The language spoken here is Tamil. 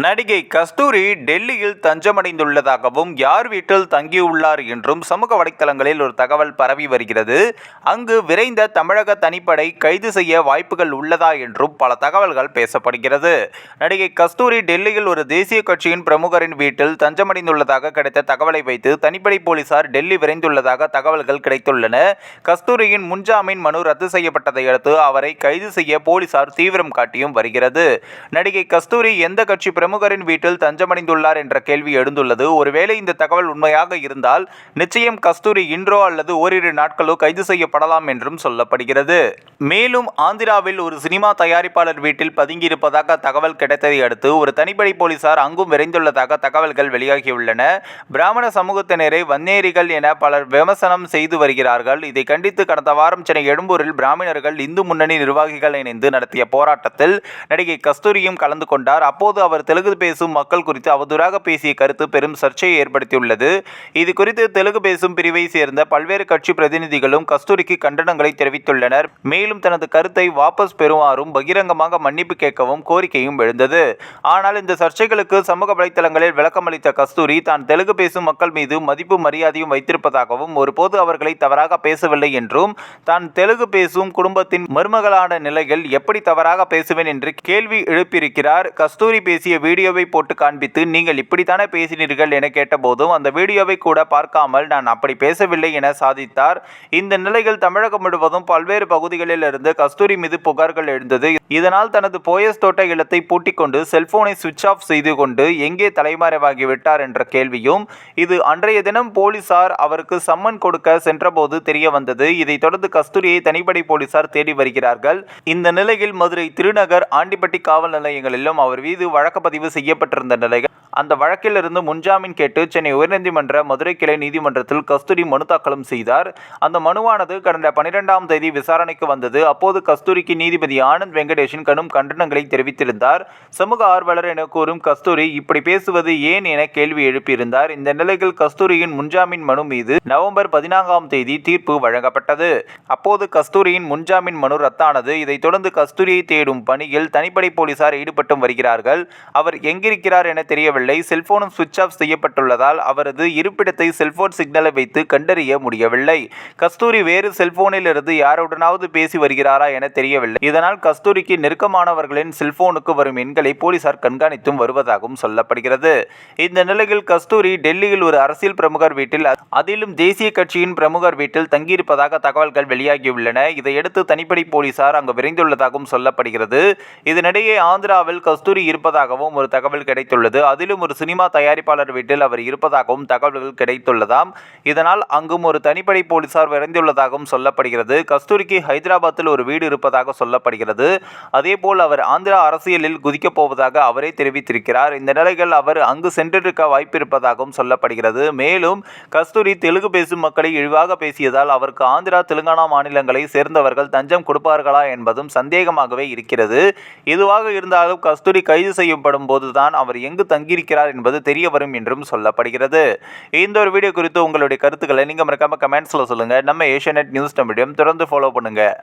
நடிகை கஸ்தூரி டெல்லியில் தஞ்சமடைந்துள்ளதாகவும் யார் வீட்டில் தங்கியுள்ளார் என்றும் சமூக வலைத்தளங்களில் ஒரு தகவல் பரவி வருகிறது. அங்கு விரைந்த தமிழக தனிப்படை கைது செய்ய வாய்ப்புகள் உள்ளதா என்றும் பல தகவல்கள் பேசப்படுகிறது. நடிகை கஸ்தூரி டெல்லியில் ஒரு தேசிய கட்சியின் பிரமுகரின் வீட்டில் தஞ்சமடைந்துள்ளதாக கிடைத்த தகவலை வைத்து தனிப்படை போலீசார் டெல்லி விரைந்துள்ளதாக தகவல்கள் கிடைத்துள்ளன. கஸ்தூரியின் முன்ஜாமீன் மனு ரத்து செய்யப்பட்டதை அடுத்து அவரை கைது செய்ய போலீசார் தீவிரம் காட்டியும் வருகிறது. நடிகை கஸ்தூரி எந்த கட்சி பிரமுகரின் வீட்டில் தஞ்சமடைந்துள்ளார் என்ற கேள்வி எழுந்துள்ளது. ஒருவேளை இந்த தகவல் உண்மையாக இருந்தால் நிச்சயம் கஸ்தூரி இன்றோ அல்லது ஓரிரு நாட்களோ கைது செய்யப்படலாம் என்றும் சொல்லப்படுகிறது. மேலும் ஆந்திராவில் ஒரு சினிமா தயாரிப்பாளர் வீட்டில் பதுங்கியிருப்பதாக தகவல் கிடைத்ததை அடுத்து ஒரு தனிப்படை போலீசார் அங்கும் விரைந்துள்ளதாக தகவல்கள் வெளியாகியுள்ளன. பிராமண சமூகத்தினரை வன்னேரிகள் என பலர் விமர்சனம் செய்து வருகிறார்கள். இதை கண்டித்து கடந்த வாரம் சென்னை எழும்பூரில் பிராமணர்கள் இந்து முன்னணி நிர்வாகிகள் இணைந்து நடத்திய போராட்டத்தில் நடிகை கஸ்தூரியும் கலந்து கொண்டார். அப்போது அவர் தெலுங்கு பேசும் மக்கள் குறித்து அவதூறாக பேசிய கருத்து பெரும் சர்ச்சையை ஏற்படுத்தியுள்ளது. இது குறித்து தெலுங்கு பேசும் பிரிவை சேர்ந்த பல்வேறு கட்சி பிரதிநிதிகளும் கஸ்தூரிக்கு கண்டனங்களை தெரிவித்துள்ளனர். மேலும் தனது கருத்தை வாபஸ் பெறுமாறும் பகிரங்கமாக மன்னிப்பு கேட்கவும் கோரிக்கையும் எழுந்தது. ஆனால் இந்த சர்ச்சைகளுக்கு சமூக வலைதளங்களில் விளக்கமளித்த கஸ்தூரி தான் தெலுங்கு பேசும் மக்கள் மீது மதிப்பு மரியாதையும் வைத்திருப்பதாகவும் ஒருபோது அவர்களை தவறாக பேசவில்லை என்றும் தான் தெலுங்கு பேசும் குடும்பத்தின் மருமகளான நிலையில் எப்படி தவறாக பேசுவேன் என்று கேள்வி எழுப்பியிருக்கிறார். கஸ்தூரி பேசிய வீடியோவை போட்டு காண்பித்து நீங்கள் இப்படித்தானே பேசினீர்கள் என கேட்டபோதும் அந்த வீடியோவை கூட பார்க்காமல் நான் அப்படி பேசவில்லை என சாதித்தார். இந்த நிலையில் தமிழகம் முழுவதும் பல்வேறு பகுதிகளில் இருந்து கஸ்தூரி மீது புகார்கள் எழுந்தது. இதனால் தனது போயஸ் தோட்ட இல்லத்தை பூட்டிக் கொண்டு செல்போனை சுவிட்ச் ஆஃப் செய்து கொண்டு எங்கே தலைமறைவாகி விட்டார் என்ற கேள்வியும் இது அன்றைய தினம் போலீசார் அவருக்கு சம்மன் கொடுக்க சென்றபோது தெரிய வந்தது. இதைத் தொடர்ந்து கஸ்தூரியை தனிப்படை போலீசார் தேடி வருகிறார்கள். இந்த நிலையில் மதுரை திருநகர் ஆண்டிப்பட்டி காவல் நிலையங்களிலும் அவர் மீது வழக்கு பதிவு செய்யப்பட்டிருந்த நிலையில் அந்த வழக்கிலிருந்து முன்ஜாமீன் கேட்டு சென்னை உயர்நீதிமன்ற மதுரை கிளை நீதிமன்றத்தில் கஸ்தூரி மனு தாக்கலும் செய்தார். அந்த மனுவானது கடந்த பனிரெண்டாம் தேதி விசாரணைக்கு வந்தது. அப்போது கஸ்தூரிக்கு நீதிபதி ஆனந்த் வெங்கடேஷன் கடும் கண்டனங்களை தெரிவித்திருந்தார். சமூக ஆர்வலர் என கூறும் கஸ்தூரி இப்படி பேசுவது ஏன்? என கேள்வி எழுப்பியிருந்தார். இந்த நிலையில் கஸ்தூரியின் முன்ஜாமீன் மனு மீது நவம்பர் பதினான்காம் தேதி தீர்ப்பு வழங்கப்பட்டது. அப்போது கஸ்தூரியின் முன்ஜாமீன் மனு ரத்தானது. இதைத் தொடர்ந்து கஸ்தூரியை தேடும் பணியில் தனிப்படை போலீசார் ஈடுபட்டும் வருகிறார்கள். அவர் எங்கிருக்கிறார் என தெரியவில்லை. செல்போனும் சுவிட்ச் ஆஃப் செய்யப்பட்டுள்ளதால் அவரது இருப்பிடத்தை செல்போன் சிக்னலை வைத்து கண்டறிய முடியவில்லை. கஸ்தூரி வேறு செல்போனில் இருந்து யாருடனாவது பேசி வருகிறாரா என தெரியவில்லை. இதனால் கஸ்தூரிக்கு நெருக்கமானவர்களின் செல்போனுக்கு வரும் எண்களை போலீசார் கண்காணித்தும் வருவதாகவும் சொல்லப்படுகிறது. இந்த நிலையில் கஸ்தூரி டெல்லியில் ஒரு அரசியல் பிரமுகர் வீட்டில் அதிலும் தேசிய கட்சியின் பிரமுகர் வீட்டில் தங்கியிருப்பதாக தகவல்கள் வெளியாகியுள்ளன. இதையடுத்து தனிப்படை போலீசார் அங்கு விரைந்துள்ளதாகவும் சொல்லப்படுகிறது. இதனிடையே ஆந்திராவில் கஸ்தூரி இருப்பதாகவும் ஒரு தகவல் கிடைத்துள்ளது. அதிலும் ஒரு சினிமா தயாரிப்பாளர் வீட்டில் அவர் இருப்பதாகவும் தகவல்கள் கிடைத்துள்ளதாம். இதனால் அங்கும் ஒரு தனிப்படை போலீசார் விரைந்துள்ளதாகவும் சொல்லப்படுகிறது. கஸ்தூரிக்கு ஹைதராபாத்தில் ஒரு வீடு இருப்பதாக சொல்லப்படுகிறது. அதேபோல் அவர் ஆந்திரா அரசியலில் குதிக்கப் போவதாக அவரே தெரிவித்திருக்கிறார். இந்த நிலையில் அவர் அங்கு சென்றிருக்க வாய்ப்பிருப்பதாகவும் சொல்லப்படுகிறது. மேலும் கஸ்தூரி தெலுங்கு பேசும் மக்களை இழிவாக பேசியதால் அவருக்கு ஆந்திரா தெலுங்கானா மாநிலங்களை சேர்ந்தவர்கள் தஞ்சம் கொடுப்பார்களா என்பதும் சந்தேகமாகவே இருக்கிறது. எதுவாக இருந்தாலும் கஸ்தூரி கைது செய்யப்படும் போதுதான் அவர் எங்கு இருக்கிறார் என்பது தெரிய வரும் என்றும் சொல்லப்படுகிறது. இந்த ஒரு வீடியோ குறித்து உங்களுடைய கருத்துக்களை நீங்கள் மறக்காம கமெண்ட்ஸில் சொல்லுங்கள் நம்ம ஏஷியா நியூஸ் தமிழையும் தொடர்ந்து ஃபாலோ பண்ணுங்கள்